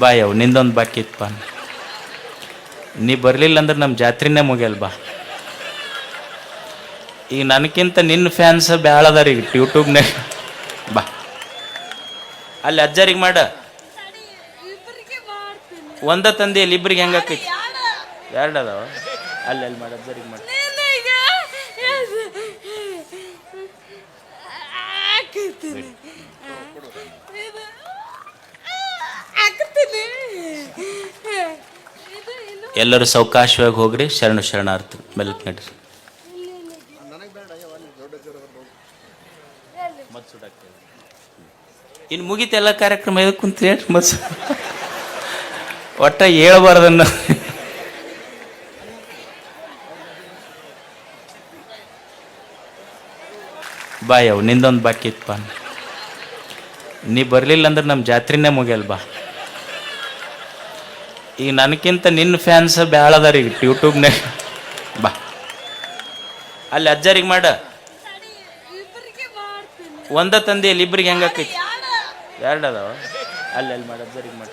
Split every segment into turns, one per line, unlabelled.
ಬಾ ಅವು ನಿಂದೊಂದು ಬಾಕಿ ಇತ್ತಪ್ಪ ನೀ ಬರಲಿಲ್ಲ ಅಂದ್ರೆ ನಮ್ಮ ಜಾತ್ರೆನೇ ಮುಗಿಯಲ್ ಬಾ. ಈಗ ನನಗಿಂತ ನಿನ್ನ ಫ್ಯಾನ್ಸ್ ಭಾಳ ಅದಾರ ಈಗ ಯೂಟ್ಯೂಬ್ನಾಗ ಬಾ. ಅಲ್ಲಿ ಅಜ್ಜರಿಗೆ ಮಾಡ. ಒಂದ ತಂದೆ ಇಬ್ಬರಿಗೆ ಹೆಂಗ ಹೆಂಗಾಕೈತಿ ಎರಡು ಅದಾವ? ಅಲ್ಲಿ ಅಲ್ಲಿ ಮಾಡ, ಅಜ್ಜರಿಗೆ ಮಾಡ. ಎಲ್ಲರೂ ಸೌಕಾಶವಾಗಿ ಹೋಗ್ರಿ, ಶರಣು ಶರಣಾರ್ಥ, ಮೆಲ್ಕ್ ನಡ್ರಿ. ಇನ್ನು ಮುಗಿತ ಎಲ್ಲ ಕಾರ್ಯಕ್ರಮ ಇದಕ್ಕೆ ಕುಂತ್ರಿ ಮಸ್ ಒಟ್ಟ ಹೇಳ್ಬಾರ್ದನ್ನ. ಬಾಯ್ ಅವು, ನಿಂದೊಂದು ಬಾಕಿ ಇತ್ತಪ್ಪ. ನೀ ಬರಲಿಲ್ಲ ಅಂದ್ರೆ ನಮ್ಮ ಜಾತ್ರೆನೇ ಮುಗಿಯಲ್ ಬಾ. ಈಗ ನನಗಿಂತ ನಿನ್ನ ಫ್ಯಾನ್ಸ್ ಭಾಳ ಈಗ ಯೂಟ್ಯೂಬ್ನಾಗ ಬಾ. ಅಲ್ಲಿ ಅಜ್ಜರಿಗೆ ಮಾಡ.
ಇಬ್ಬರಿಗೆ
ಒಂದ ತಂದೆ ಇಲ್ಲಿ ಇಬ್ರಿಗೆ ಹೆಂಗಾಕೈತಿ ಎರಡು ಅದಾವ. ಅಲ್ಲಿ ಅಲ್ಲಿ ಮಾಡ, ಅಜ್ಜರಿಗೆ ಮಾಡ.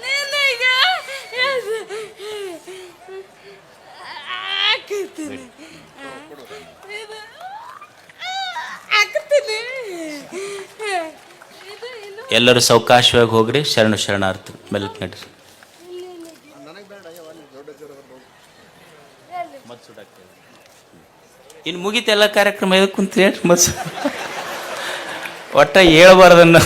ಎಲ್ಲರೂ ಸೌಕಾಶವಾಗಿ ಹೋಗ್ರಿ, ಶರಣು ಶರಣಾರ್ಥ ಮೆಲ್ಕ್ ನಡ್ರಿ ಇನ್ನು ಮುಗಿತೆಲ್ಲ ಕಾರ್ಯಕ್ರಮ ಇದಕ್ಕೆ ಕುಂತ ಒಟ್ಟ ಹೇಳ್ಬಾರ್ದನ್ನ.